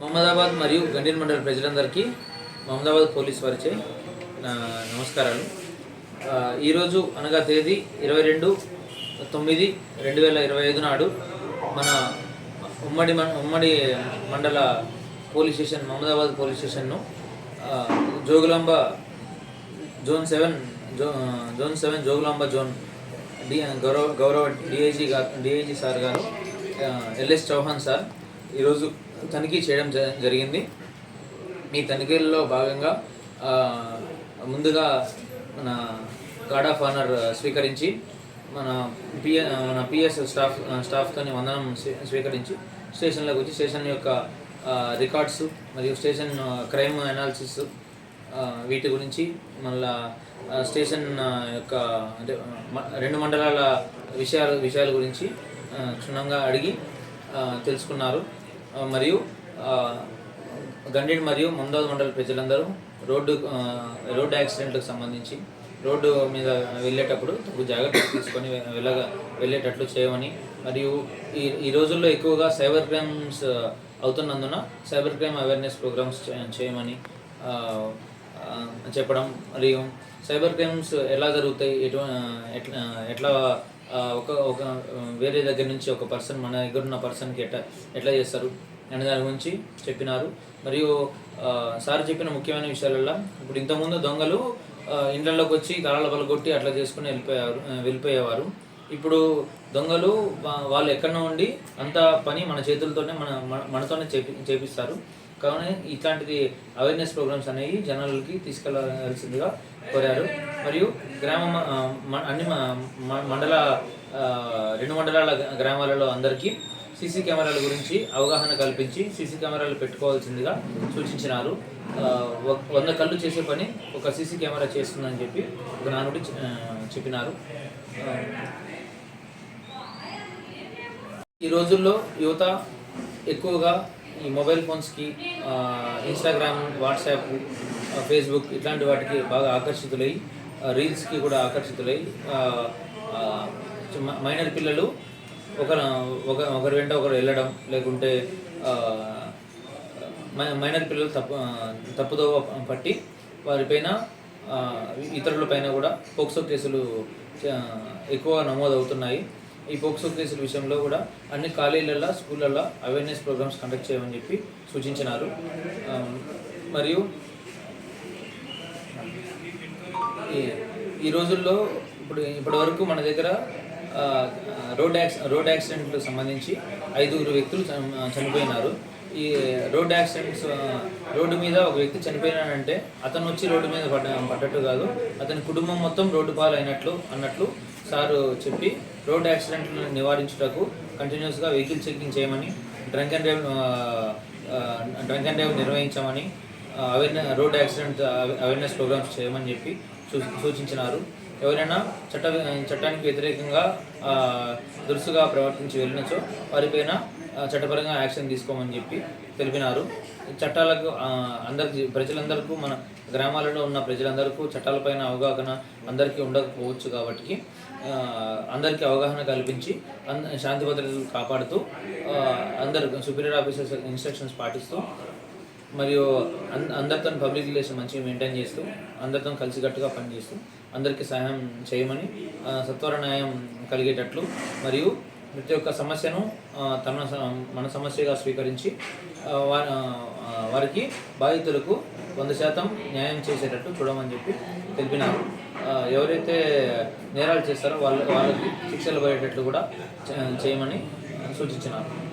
మహమ్మదాబాద్ మరియు గండిన్ మండల ప్రజలందరికీ మహమ్మదాబాద్ పోలీస్ వారిచే నా నమస్కారాలు. ఈరోజు అనగా తేదీ ఇరవై రెండు తొమ్మిది రెండు వేల ఇరవై ఐదు నాడు మన ఉమ్మడి మన ఉమ్మడి మండల పోలీస్ స్టేషన్ మహమ్మదాబాద్ పోలీస్ స్టేషన్ను జోగులాంబ జోన్ సెవెన్ జో జోన్ సెవెన్ జోగులాంబ జోన్ డి గౌరవ గౌరవ డిఐజీ గారు డిఐజీ సార్ గారు ఎల్ఎస్ చౌహాన్ సార్ ఈరోజు తనిఖీ చేయడం జ- జరిగింది. ఈ తనిఖీల్లో భాగంగా ముందుగా మన గార్డ్ ఆఫ్ ఆనర్ స్వీకరించి మన పిఎ మన పిఎస్ స్టాఫ్ స్టాఫ్తో వందనం స్వీ- స్వీకరించి స్టేషన్లోకి వచ్చి స్టేషన్ యొక్క రికార్డ్స్ మరియు స్టేషన్ క్రైమ్ అనాలిసిస్ వీటి గురించి మళ్ళా స్టేషన్ యొక్క అంటే మ- రెండు మండలాల విషయాలు విషయాల గురించి క్షుణ్ణంగా అడిగి తెలుసుకున్నారు. మరియు గండిడి మరియు మందోద్ మండల ప్రజలందరూ రోడ్డు రోడ్డు యాక్సిడెంట్లకు సంబంధించి రోడ్డు మీద వెళ్ళేటప్పుడు తగు జాగ్రత్తలు తీసుకొని వెళ్ళగ వెళ్ళేటట్లు చేయమని మరియు ఈ ఈ రోజుల్లో ఎక్కువగా సైబర్ క్రైమ్స్ అవుతున్నందున సైబర్ క్రైమ్ అవేర్నెస్ ప్రోగ్రామ్స్ చేయమని చెప్పడం మరియు సైబర్ క్రైమ్స్ ఎలా జరుగుతాయి ఎటు ఎట్లా ఎట్లా ఒక ఒక వేరే దగ్గర నుంచి ఒక పర్సన్ మన దగ్గర ఉన్న పర్సన్కి ఎట్లా ఎట్లా చేస్తారు? అనే దాని గురించి చెప్పినారు. మరియు సార్ చెప్పిన ముఖ్యమైన విషయాలలో ఇప్పుడు ఇంతకుముందు దొంగలు ఇండ్లలోకి వచ్చి తాళాల పలగొట్టి అట్లా చేసుకుని వెళ్ళిపోయారు వెళ్ళిపోయేవారు. ఇప్పుడు దొంగలు వాళ్ళు ఎక్కడో ఉండి అంత పని మన చేతులతోనే మన మన- మనతోనే చేపి చేపిస్తారు. కావున ఇట్లాంటిది అవేర్నెస్ ప్రోగ్రామ్స్ అనేవి జనాలకి తీసుకెళ్ళాల్సిందిగా కోరారు. మరియు గ్రామ అన్ని మ- మ- మండల రెండు మండలాల గ్రామాలలో అందరికీ సీసీ కెమెరాల గురించి అవగాహన కల్పించి సీసీ కెమెరాలు పెట్టుకోవాల్సిందిగా సూచించినారు. వ- వంద కళ్ళు చేసే పని ఒక సీసీ కెమెరా చేస్తుందని చెప్పి ఒక నానుడి చెప్పినారు. ఈ రోజుల్లో యువత ఎక్కువగా ఈ మొబైల్ ఫోన్స్కి ఇన్స్టాగ్రామ్ వాట్సాప్ ఫేస్బుక్ ఇట్లాంటి వాటికి బాగా ఆకర్షితులై రీల్స్కి కూడా ఆకర్షితులై మైనర్ పిల్లలు ఒక ఒక ఒకరి వెంట ఒకరు వెళ్ళడం లేకుంటే మై- మైనర్ పిల్లలు తప్పు తప్పుదోవ పట్టి వారిపైన ఇతరుల పైన కూడా పోక్సో కేసులు ఎక్కువ నమోదు నమోదవుతున్నాయి. ఈ పోక్సో కేసుల విషయంలో కూడా అన్ని కాలేజీలలో స్కూళ్ళల్లో అవేర్నెస్ ప్రోగ్రామ్స్ కండక్ట్ చేయమని చెప్పి సూచించినారు. మరియు ఈ రోజుల్లో ఇప్పుడు ఇప్పటి వరకు మన దగ్గర రోడ్ యాక్సి రోడ్ యాక్సిడెంట్లకు సంబంధించి ఐదుగురు వ్యక్తులు చనిపోయినారు. ఈ రోడ్ యాక్సిడెంట్స్ రోడ్డు మీద ఒక వ్యక్తి చనిపోయినాడంటే అతను వచ్చి రోడ్డు మీద పడ్డ పడ్డట్టు కాదు. అతని కుటుంబం మొత్తం రోడ్డు పాలు అయినట్లు అన్నట్లు సారు చెప్పి రోడ్ యాక్సిడెంట్లను నివారించుటకు కంటిన్యూస్గా వెహికల్ చెకింగ్ చేయమని drunk and drive drunk and drive నిర్వహించమని awareness road accident awareness programmes చేయమని చెప్పి సూచించినారు. ఎవరైనా చట్ట చట్టానికి వ్యతిరేకంగా దురుసుగా ప్రవర్తించి వెళ్ళినచో వారిపైన చట్టపరంగా యాక్షన్ తీసుకోమని చెప్పి తెలిపినారు. చట్టాలకు అందరి అందరికి ప్రజలందరికీ మన గ్రామాలలో ఉన్న ప్రజలందరికీ చట్టాలపైన అవగాహన అందరికీ ఉండకపోవచ్చు కాబట్టి అందరికీ అవగాహన కల్పించి అంద శాంతి భద్రతలు కాపాడుతూ అందరు సుపీరియర్ ఆఫీసర్స్ ఇన్స్ట్రక్షన్స్ పాటిస్తూ మరియు అంద అందరితో పబ్లిక్ రిలేషన్ మంచిగా మెయింటైన్ చేస్తూ అందరితో కలిసికట్టుగా పనిచేస్తూ అందరికీ సహాయం చేయమని సత్వర న్యాయం కలిగేటట్లు మరియు ప్రతి ఒక్క సమస్యను తన మన సమస్యగా స్వీకరించి వారికి బాధితులకు వంద శాతం న్యాయం చేసేటట్టు చూడమని చెప్పి తెలిపినారు. ఎవరైతే నేరాలు చేస్తారో వాళ్ళ వాళ్ళకి శిక్షలు పడేటట్లు కూడా చే- చేయమని సూచించినారు.